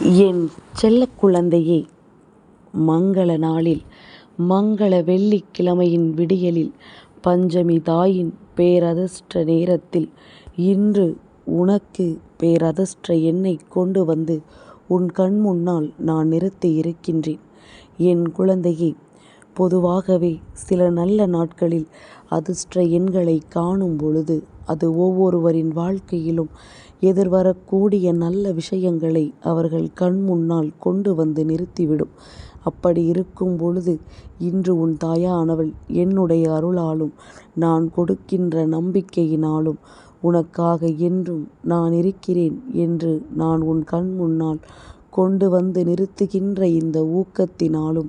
என் செல்ல குழந்தையே மங்கள நாளில் மங்கள வெள்ளிக்கிழமையின் விடியலில் பஞ்சமி தாயின் பேரதிர்ஷ்ட நேரத்தில் இன்று உனக்கு பேரதிர்ஷ்ட எண்ணைக் கொண்டு வந்து உன் கண் முன்னால் நான் நிறுத்தி இருக்கின்றேன். என் குழந்தையே பொதுவாகவே சில நல்ல நாட்களில் அதிர்ஷ்ட எண்களை காணும் பொழுது அது ஒவ்வொருவரின் வாழ்க்கையிலும் எதிர்வரக்கூடிய நல்ல விஷயங்களை அவர்கள் கண் முன்னால் கொண்டு வந்து நிறுத்திவிடும். அப்படி இருக்கும் பொழுது இன்று உன் தாயானவள் என்னுடைய அருளாலும் நான் கொடுக்கின்ற நம்பிக்கையினாலும் உனக்காக என்றும் நான் இருக்கிறேன் என்று நான் உன் கண் முன்னால் கொண்டு வந்து நிறுத்துகின்ற இந்த ஊக்கத்தினாலும்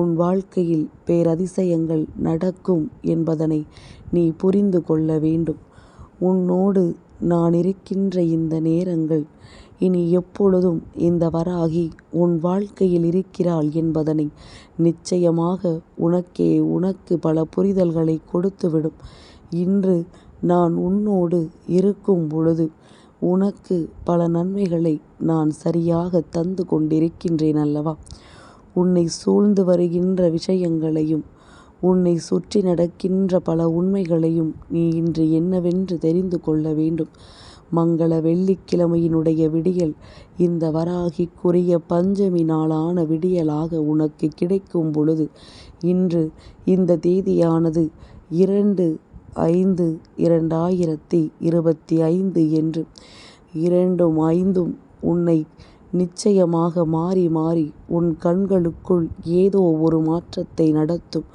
உன் வாழ்க்கையில் பேரதிசயங்கள் நடக்கும் என்பதனை நீ புரிந்து கொள்ள வேண்டும். உன்னோடு நான் இருக்கின்ற இந்த நேரங்கள் இனி எப்பொழுதும் இந்த வராகி உன் வாழ்க்கையில் இருக்கிறாள் என்பதனை நிச்சயமாக உனக்கே உனக்கு பல புரிதல்களை கொடுத்துவிடும். இன்று நான் உன்னோடு இருக்கும் பொழுது உனக்கு பல நன்மைகளை நான் சரியாக தந்து கொண்டிருக்கின்றேன் அல்லவா? உன்னை சூழ்ந்து வருகின்ற விஷயங்களையும் உன்னை சுற்றி நடக்கின்ற பல உண்மைகளையும் நீ இன்று என்னவென்று தெரிந்து கொள்ள வேண்டும். மங்கள வெள்ளிக்கிழமையினுடைய விடியல் இந்த வராகிக்குரிய பஞ்சமி நாளான விடியலாக உனக்கு கிடைக்கும் பொழுது இன்று இந்த தேதியானது இரண்டு ஐந்து இரண்டாயிரத்தி இருபத்தி ஐந்து என்று இரண்டும் ஐந்தும் உன்னை நிச்சயமாக மாறி மாறி உன் கண்களுக்குள் ஏதோ ஒரு மாற்றத்தை நடத்தும்.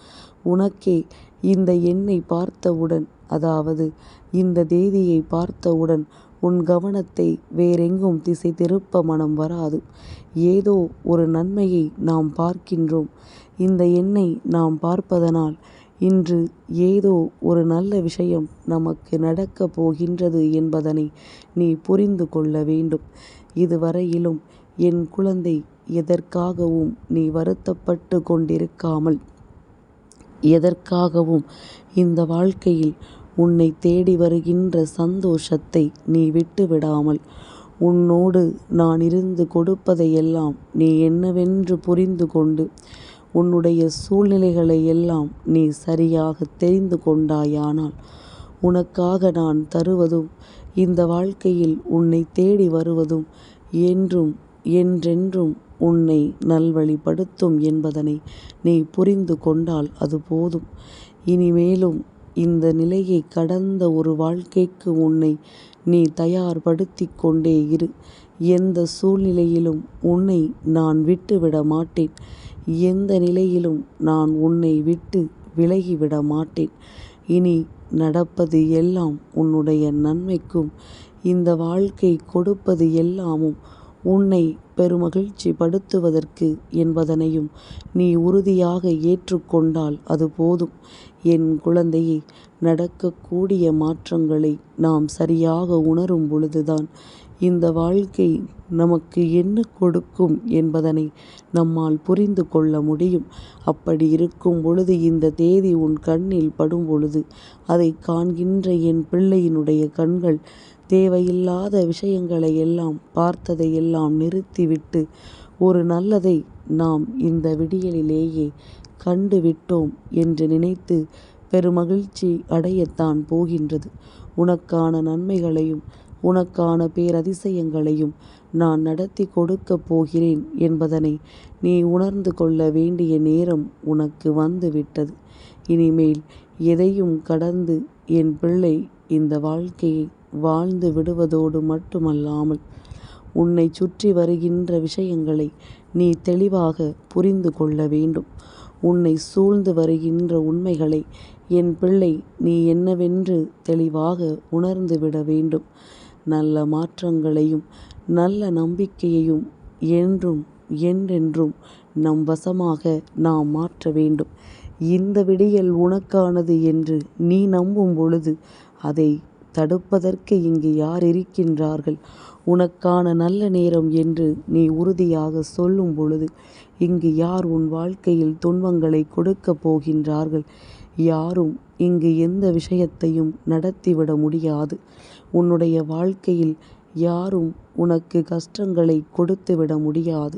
உனக்கே இந்த எண்ணை பார்த்தவுடன் அதாவது இந்த தேதியை பார்த்தவுடன் உன் கவனத்தை வேறெங்கும் திசை திருப்ப மனம் வராது. ஏதோ ஒரு நன்மையை நாம் பார்க்கின்றோம். இந்த எண்ணை நாம் பார்ப்பதனால் இன்று ஏதோ ஒரு நல்ல விஷயம் நமக்கு நடக்கப் போகின்றது என்பதனை நீ புரிந்து கொள்ள வேண்டும். இதுவரையிலும் என் குழந்தை எதற்காகவும் நீ வருத்தப்பட்டு கொண்டிருக்காமல் எதற்காகவும் இந்த வாழ்க்கையில் உன்னை தேடி வருகின்ற சந்தோஷத்தை நீ விட்டுவிடாமல் உன்னோடு நான் இருந்து கொடுப்பதையெல்லாம் நீ என்னவென்று புரிந்து கொண்டு உன்னுடைய சூழ்நிலைகளை எல்லாம் நீ சரியாக தெரிந்து கொண்டாயானால் உனக்காக நான் தருவதும் இந்த வாழ்க்கையில் உன்னை தேடி வருவதும் என்றும் என்றென்றும் உன்னை நல்வழிப்படுத்தும் என்பதனை நீ புரிந்து கொண்டால் அது போதும். இனிமேலும் இந்த நிலையை கடந்த ஒரு வாழ்க்கைக்கு உன்னை நீ தயார்படுத்தி கொண்டே இரு. எந்த சூழ்நிலையிலும் உன்னை நான் விட்டுவிட மாட்டேன். எந்த நிலையிலும் நான் உன்னை விட்டு விலகிவிட மாட்டேன். இனி நடப்பது எல்லாம் உன்னுடைய நன்மைக்கும் இந்த வாழ்க்கை கொடுப்பது எல்லாமும் உன்னை பெருமகிழ்ச்சி படுத்துவதற்கு என்பதனையும் நீ உறுதியாக ஏற்றுக்கொண்டால் அது போதும். என் குழந்தையே நடக்கக்கூடிய மாற்றங்களை நாம் சரியாக உணரும் பொழுதுதான் இந்த வாழ்க்கை நமக்கு என்ன கொடுக்கும் என்பதனை நம்மால் புரிந்து கொள்ள முடியும். அப்படி இருக்கும் பொழுது இந்த தேதி உன் கண்ணில் படும் பொழுது அதை காண்கின்ற என் பிள்ளையினுடைய கண்கள் தேவையில்லாத விஷயங்களை எல்லாம் பார்த்ததையெல்லாம் நிறுத்திவிட்டு ஒரு நல்லதை நாம் இந்த விடியலிலேயே கண்டுவிட்டோம் என்று நினைத்து பெருமகிழ்ச்சி அடையத்தான் போகின்றது. உனக்கான நன்மைகளையும் உனக்கான பேரதிசயங்களையும் நான் நடத்தி கொடுக்கப் போகிறேன் என்பதனை நீ உணர்ந்து கொள்ள வேண்டிய நேரம் உனக்கு வந்து விட்டது. இனிமேல் எதையும் கடந்து என் பிள்ளை இந்த வாழ்க்கையை வாழ்ந்து விடுவதோடு மட்டுமல்லாமல் உன்னை சுற்றி வருகின்ற விஷயங்களை நீ தெளிவாக புரிந்து கொள்ள வேண்டும். உன்னை சூழ்ந்து வருகின்ற உண்மைகளை என் பிள்ளை நீ என்னவென்று தெளிவாக உணர்ந்துவிட வேண்டும். நல்ல மாற்றங்களையும் நல்ல நம்பிக்கையையும் என்றும் என்றென்றும் நம் வசமாக நாம் மாற்ற வேண்டும். இந்த விடியல் உனக்கானது என்று நீ நம்பும் பொழுது அதை தடுப்பதற்கு இங்கு யார் இருக்கின்றார்கள்? உனக்கான நல்ல நேரம் என்று நீ உறுதியாக சொல்லும் பொழுது இங்கு யார் உன் வாழ்க்கையில் துன்பங்களை கொடுக்கப் போகின்றார்கள்? யாரும் இங்கு எந்த விஷயத்தையும் நடத்திவிட முடியாது. உன்னுடைய வாழ்க்கையில் யாரும் உனக்கு கஷ்டங்களை கொடுத்துவிட முடியாது.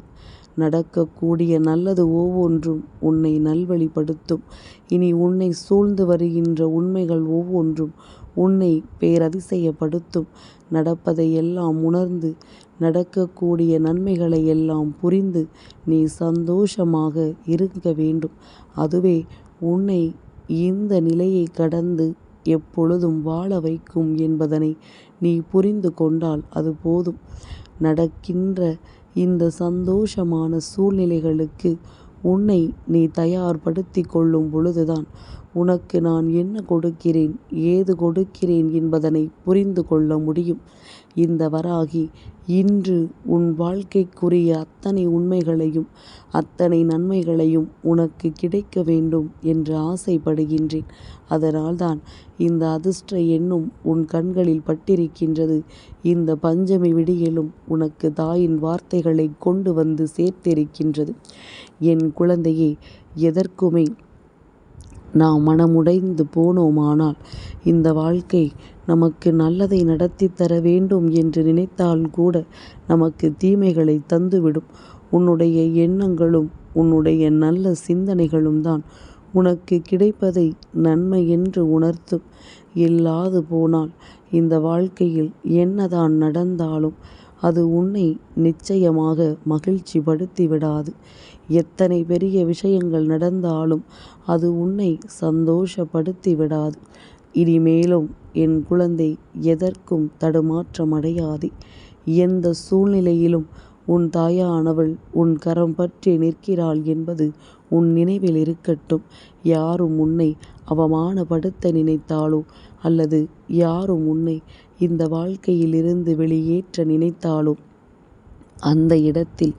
நடக்கக்கூடிய நல்லது ஒவ்வொன்றும் உன்னை நல்வழிப்படுத்தும். இனி உன்னை சூழ்ந்து வருகின்ற உண்மைகள் ஒவ்வொன்றும் உன்னை பேரதிசயப்படுத்தும். நடப்பதையெல்லாம் உணர்ந்து நடக்கக்கூடிய நன்மைகளை எல்லாம் புரிந்து நீ சந்தோஷமாக இருக்க வேண்டும். அதுவே உன்னை இந்த நிலையை கடந்து எப்பொழுதும் வாழ வைக்கும் என்பதனை நீ புரிந்து கொண்டால் அது போதும். நடக்கின்ற இந்த சந்தோஷமான சூழ்நிலைகளுக்கு உன்னை நீ தயார்படுத்தி கொள்ளும் பொழுதுதான் உனக்கு நான் என்ன கொடுக்கிறேன் ஏது கொடுக்கிறேன் என்பதனை புரிந்து கொள்ள முடியும். இந்த வராகி இன்று உன் வாழ்க்கைக்குரிய அத்தனை உண்மைகளையும் அத்தனை நன்மைகளையும் உனக்கு கிடைக்க வேண்டும் என்று ஆசைப்படுகின்றேன். அதனால்தான் இந்த அதிர்ஷ்ட எண்ணும் உன் கண்களில் பட்டிருக்கின்றது. இந்த பஞ்சமி விடியலும் உனக்கு தாயின் வார்த்தைகளை கொண்டு வந்து சேர்த்திருக்கின்றது. என் குழந்தையே எதற்குமே நாம் மனமுடைந்து போனோமானால் இந்த வாழ்க்கை நமக்கு நல்லதை நடத்தி தர வேண்டும் என்று நினைத்தால் கூட நமக்கு தீமைகளை தந்துவிடும். உன்னுடைய எண்ணங்களும் உன்னுடைய நல்ல சிந்தனைகளும் தான் உனக்கு கிடைப்பதை நன்மை என்று உணர்த்தும். இல்லாது போனால் இந்த வாழ்க்கையில் என்னதான் நடந்தாலும் அது உன்னை நிச்சயமாக மகிழ்ச்சிப்படுத்திவிடாது. எத்தனை பெரிய விஷயங்கள் நடந்தாலும் அது உன்னை சந்தோஷப்படுத்தி விடாது இனிமேலும் என் குழந்தை எதற்கும் தடுமாற்றமடையாதே. எந்த சூழ்நிலையிலும் உன் தாயானவள் உன் கரம் பற்றி நிற்கிறாள் என்பது உன் நினைவில் இருக்கட்டும். யாரும் உன்னை அவமானப்படுத்த நினைத்தாலோ அல்லது யாரும் உன்னை இந்த வாழ்க்கையிலிருந்து வெளியேற்ற நினைத்தாலோ அந்த இடத்தில்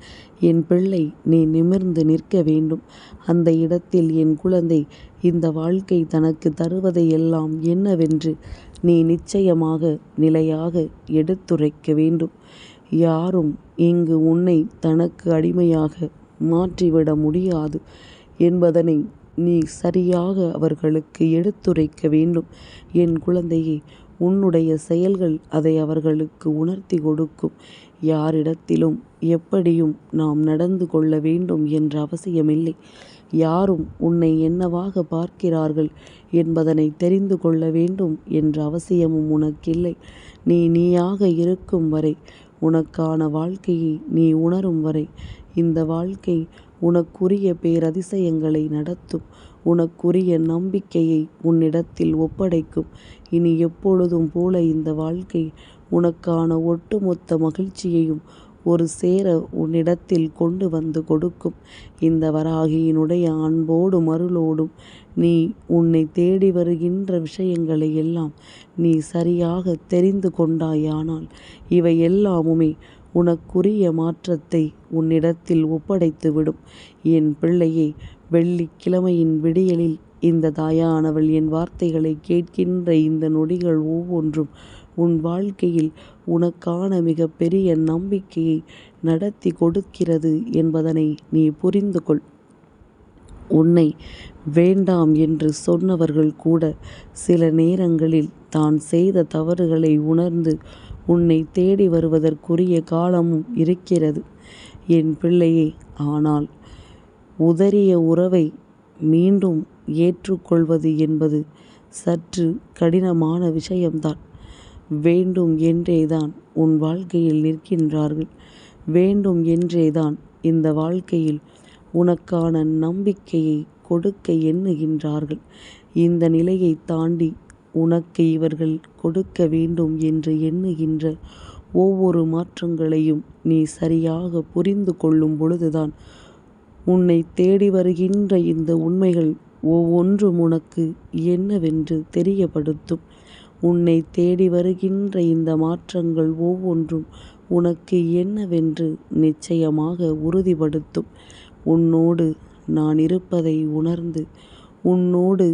என் பிள்ளை நீ நிமிர்ந்து நிற்க வேண்டும். அந்த இடத்தில் என் குழந்தை இந்த வாழ்க்கை தனக்கு தருவதையெல்லாம் என்னவென்று நீ நிச்சயமாக நிலையாக எடுத்துரைக்க வேண்டும். யாரும் இங்கு உன்னை தனக்கு அடிமையாக மாற்றிவிட முடியாது என்பதனை நீ சரியாக அவர்களுக்கு எடுத்துரைக்க வேண்டும். என் குழந்தையே உன்னுடைய செயல்கள் அதை அவர்களுக்கு உணர்த்தி கொடுக்கும். யாரிடத்திலும் எப்படியும் நாம் நடந்து கொள்ள வேண்டும் என்ற அவசியமில்லை. யாரும் உன்னை என்னவாக பார்க்கிறார்கள் என்பதனை தெரிந்து கொள்ள வேண்டும் என்ற அவசியமும் உனக்கில்லை. நீ நீயாக இருக்கும் வரை உனக்கான வாழ்க்கையை நீ உணரும் வரை இந்த வாழ்க்கை உனக்குரிய பேரதிசயங்களை நடத்தும். உனக்குரிய நம்பிக்கையை உன்னிடத்தில் ஒப்படைக்கும். இனி எப்பொழுதும் போல இந்த வாழ்க்கை உனக்கான ஒட்டுமொத்த மகிழ்ச்சியையும் ஒரு சேர உன்னிடத்தில் கொண்டு வந்து கொடுக்கும். இந்த வராகியினுடைய அன்போடும் அருளோடும் நீ உன்னை தேடி வருகின்ற விஷயங்களை எல்லாம் நீ சரியாக தெரிந்து கொண்டாயானால் இவை எல்லாமுமே உனக்குரிய மாற்றத்தை உன்னிடத்தில் ஒப்படைத்துவிடும். என் பிள்ளையை வெள்ளிக்கிழமையின் விடியலில் இந்த தாயானவள் என் வார்த்தைகளை கேட்கின்ற இந்த நொடிகள் ஒவ்வொன்றும் உன் வாழ்க்கையில் உனக்கான மிகப்பெரிய நம்பிக்கையை நடத்தி கொடுக்கிறது என்பதனை நீ புரிந்து கொள். உன்னை வேண்டாம் என்று சொன்னவர்கள் கூட சில நேரங்களில் தான் செய்த தவறுகளை உணர்ந்து உன்னை தேடி வருவதற்குரிய காலமும் இருக்கிறது என் பிள்ளையே. ஆனால் உதறிய உறவை மீண்டும் ஏற்றுக்கொள்வது என்பது சற்று கடினமான விஷயம்தான். வேண்டும் என்றேதான் உன் வாழ்க்கையில் நிற்கின்றார்கள். வேண்டும் என்றேதான் இந்த வாழ்க்கையில் உனக்கான நம்பிக்கையை கொடுக்க எண்ணுகின்றார்கள். இந்த நிலையைத் தாண்டி உனக்கு இவர்கள் கொடுக்க வேண்டும் என்று எண்ணுகின்ற ஒவ்வொரு மாற்றங்களையும் நீ சரியாக புரிந்து கொள்ளும் பொழுதுதான் உன்னை தேடி வருகின்ற இந்த உண்மைகள் ஒவ்வொன்றும் உனக்கு என்னவென்று தெரியப்படுத்தும். உன்னை தேடி வருகின்ற இந்த மாற்றங்கள் ஒவ்வொன்றும் உனக்கு என்னவென்று நிச்சயமாக உறுதிப்படுத்தும். உன்னோடு நான் இருப்பதை உணர்ந்து உன்னோடு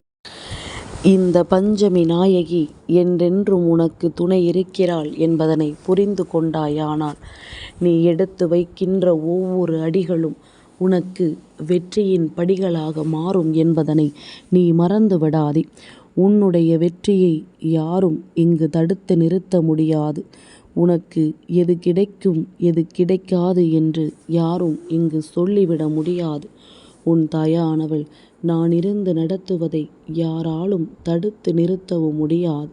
இந்த பஞ்சமி நாயகி என்றென்றும் உனக்கு துணை இருக்கிறாள் என்பதனை புரிந்து கொண்டாயானால் நீ எடுத்து வைக்கின்ற ஒவ்வொரு அடிகளும் உனக்கு வெற்றியின் படிகளாக மாறும் என்பதனை நீ மறந்து விடாதே. உன்னுடைய வெற்றியை யாரும் இங்கு தடுத்து நிறுத்த முடியாது. உனக்கு எது கிடைக்கும் எது கிடைக்காது என்று யாரும் இங்கு சொல்லிவிட முடியாது. உன் தாயானவள் நானிருந்து நடத்துவதை யாராலும் தடுத்து நிறுத்தவும் முடியாது.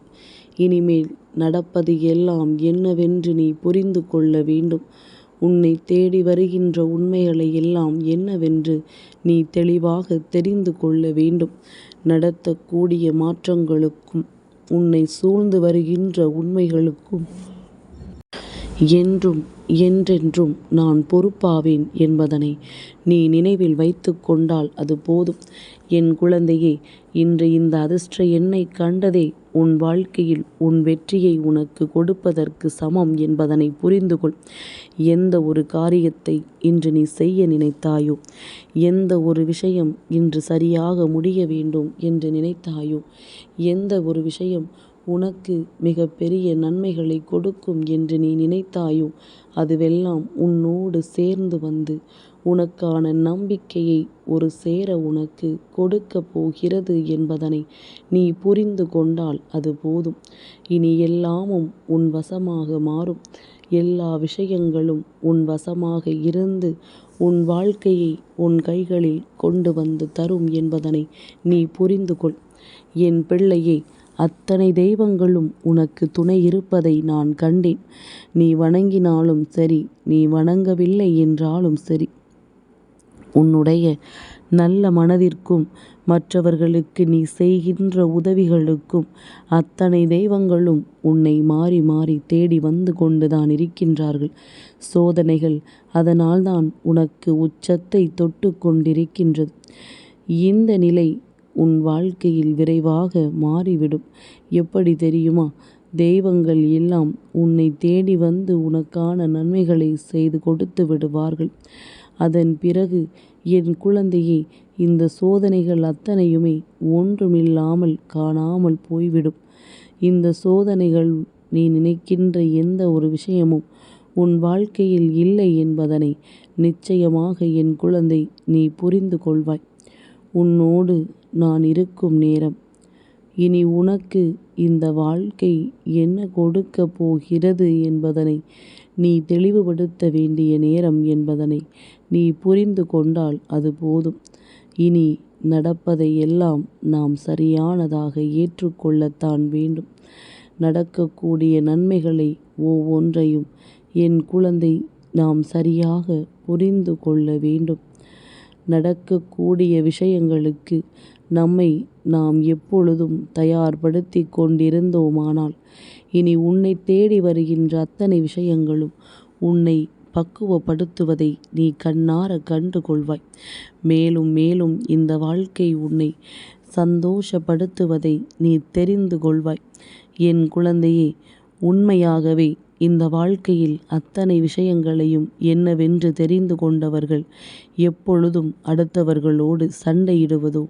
இனிமேல் நடப்பது எல்லாம் என்னவென்று நீ புரிந்து கொள்ள வேண்டும். உன்னை தேடி வருகின்ற உண்மைகளை எல்லாம் என்னவென்று நீ தெளிவாக தெரிந்து கொள்ள வேண்டும். நடத்தக்கூடிய மாற்றங்களுக்கும் உன்னை சூழ்ந்து வருகின்ற உண்மைகளுக்கும் என்றும் என்றென்றும் நான் பொறுப்பாவேன் என்பதனை நீ நினைவில் வைத்து கொண்டால் அது போதும். என் குழந்தையே இன்று இந்த அதிர்ஷ்ட எண்ணை கண்டதே உன் வாழ்க்கையில் உன் வெற்றியை உனக்கு கொடுப்பதற்கு சமம் என்பதனை புரிந்து கொள். எந்த ஒரு காரியத்தை இன்று நீ செய்ய நினைத்தாயோ எந்த ஒரு விஷயம் இன்று சரியாக முடிய வேண்டும் என்று நினைத்தாயோ எந்த ஒரு விஷயம் உனக்கு மிகப்பெரிய நன்மைகளைக் கொடுக்கும் என்று நீ நினைத்தாயோ அதுவெல்லாம் உன்னோடு சேர்ந்து வந்து உனக்கான நம்பிக்கையை ஒரு சேர உனக்கு கொடுக்கப் போகிறது என்பதனை நீ புரிந்து கொண்டால் அது போதும். இனி எல்லாமும் உன் வசமாக மாறும். எல்லா விஷயங்களும் உன் வசமாக இருந்து உன் வாழ்க்கையை உன் கைகளில் கொண்டு வந்து தரும் என்பதனை நீ புரிந்து கொள். என் பிள்ளையே அத்தனை தெய்வங்களும் உனக்கு துணை இருப்பதை நான் கண்டேன். நீ வணங்கினாலும் சரி நீ வணங்கவில்லை என்றாலும் சரி உன்னுடைய நல்ல மனதிற்கும் மற்றவர்களுக்கு நீ செய்கின்ற உதவிகளுக்கும் அத்தனை தெய்வங்களும் உன்னை மாறி மாறி தேடி வந்து கொண்டுதான் இருக்கின்றார்கள். சோதனைகள் அதனால்தான் உனக்கு உச்சத்தை தொட்டு கொண்டிருக்கின்றது. இந்த நிலை உன் வாழ்க்கையில் விரைவாக மாறிவிடும். எப்படி தெரியுமா? தெய்வங்கள் எல்லாம் உன்னைத் தேடி வந்து உனக்கான நன்மைகளைச் செய்து கொடுத்து விடுவார்கள். அதன் பிறகு என் குழந்தையே இந்தச் சோதனைகள் அத்தனையுமே ஒன்றுமில்லாமல் காணாமல் போய்விடும். இந்தச் சோதனைகள் நீ நினைக்கின்ற எந்த ஒரு விஷயமும் உன் வாழ்க்கையில் இல்லை என்பதனை நிச்சயமாக என் குழந்தை நீ புரிந்து கொள்வாய். உன்னோடு நான் இருக்கும் நேரம் இனி உனக்கு இந்த வாழ்க்கை என்ன கொடுக்கப் போகிறது என்பதனை நீ தெளிவுபடுத்த வேண்டிய நேரம் என்பதனை நீ புரிந்து கொண்டால் அது போதும். இனி நடப்பதை எல்லாம் நாம் சரியானதாக ஏற்றுக் கொள்ளத்தான் வேண்டும். நடக்கக்கூடிய நன்மைகளை ஒவ்வொன்றையும் என் குழந்தை நாம் சரியாக புரிந்து கொள்ள வேண்டும். நடக்கக்கூடிய விஷயங்களுக்கு நம்மை நாம் எப்பொழுதும் தயார்படுத்தி கொண்டிருந்தோமானால் இனி உன்னை தேடி வருகின்ற அத்தனை விஷயங்களும் உன்னை பக்குவப்படுத்துவதை நீ கண்ணார கண்டு கொள்வாய். மேலும் மேலும் இந்த வாழ்க்கை உன்னை சந்தோஷப்படுத்துவதை நீ தெரிந்து கொள்வாய். என் குழந்தையே உண்மையாகவே இந்த வாழ்க்கையில் அத்தனை விஷயங்களையும் என்னவென்று தெரிந்து கொண்டவர்கள் எப்பொழுதும் அடுத்தவர்களோடு சண்டையிடுவதோ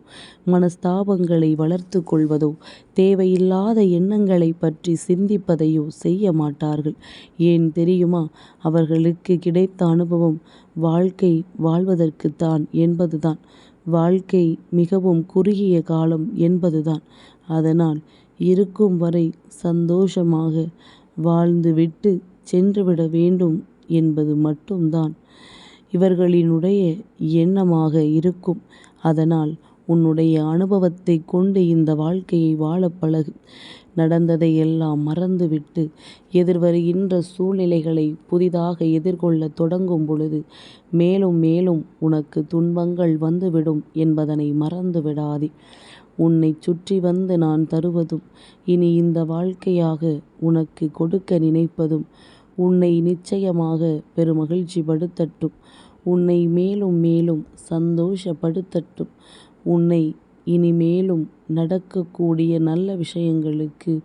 மனஸ்தாபங்களை வளர்த்துக் கொள்வதோ தேவையில்லாத எண்ணங்களைப் பற்றி சிந்திப்பதையோ செய்ய மாட்டார்கள். ஏன் தெரியுமா? அவர்களுக்கு கிடைத்த அனுபவம் வாழ்க்கை வாழ்வதற்குத்தான் என்பதுதான். வாழ்க்கை மிகவும் குறுகிய காலம் என்பதுதான். அதனால் இருக்கும் வரை சந்தோஷமாக வாழ்ந்துவிட்டு சென்றுவிட வேண்டும் என்பது மட்டும்தான் இவர்களினுடைய எண்ணமாக இருக்கும். அதனால் உன்னுடைய அனுபவத்தைக் கொண்டு இந்த வாழ்க்கையை வாழ பழகு. நடந்ததை எல்லாம் மறந்துவிட்டு எதிர்வருகின்ற சூழ்நிலைகளை புதிதாக எதிர்கொள்ள தொடங்கும் பொழுது மேலும் மேலும் உனக்கு துன்பங்கள் வந்துவிடும் என்பதனை மறந்து விடாதே. உன்னைச் சுற்றி வந்து நான் தருவதும் இனி இந்த வாழ்க்கையாக உனக்கு கொடுக்க நினைப்பதும் உன்னை நிச்சயமாக பெருமகிழ்ச்சி படுத்தட்டும் உன்னை மேலும் மேலும் சந்தோஷப்படுத்தட்டும். உன்னை இனிமேலும் நடக்கக்கூடிய நல்ல விஷயங்களுக்கு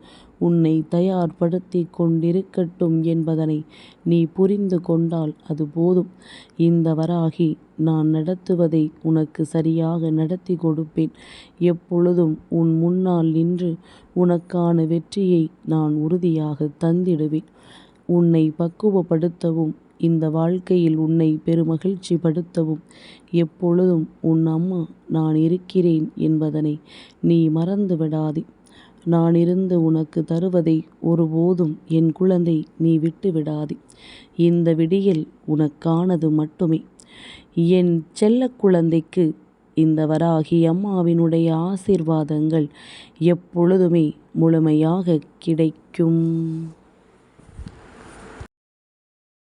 உன்னை தயார்படுத்திக் கொண்டிருக்கட்டும் என்பதனை நீ புரிந்து கொண்டால் அது போதும். இந்த வராகி நான் நடத்துவதை உனக்கு சரியாக நடத்திக் கொடுப்பேன். எப்பொழுதும் உன் முன்னால் நின்று உனக்கான வெற்றியை நான் உறுதியாக தந்திடுவேன். உன்னை பக்குவப்படுத்தவும் இந்த வாழ்க்கையில் உன்னை பெருமகிழ்ச்சி படுத்தவும் எப்பொழுதும் உன் அம்மா நான் இருக்கிறேன் என்பதனை நீ மறந்து விடாதே. நான் இருந்து உனக்கு தருவதை ஒருபோதும் என் குழந்தை நீ விட்டு விடாதே இந்த விடியில் உனக்கானது மட்டுமே. என் செல்ல குழந்தைக்கு இந்த வராகி அம்மாவினுடைய ஆசீர்வாதங்கள் எப்பொழுதுமே முழுமையாக கிடைக்கும்.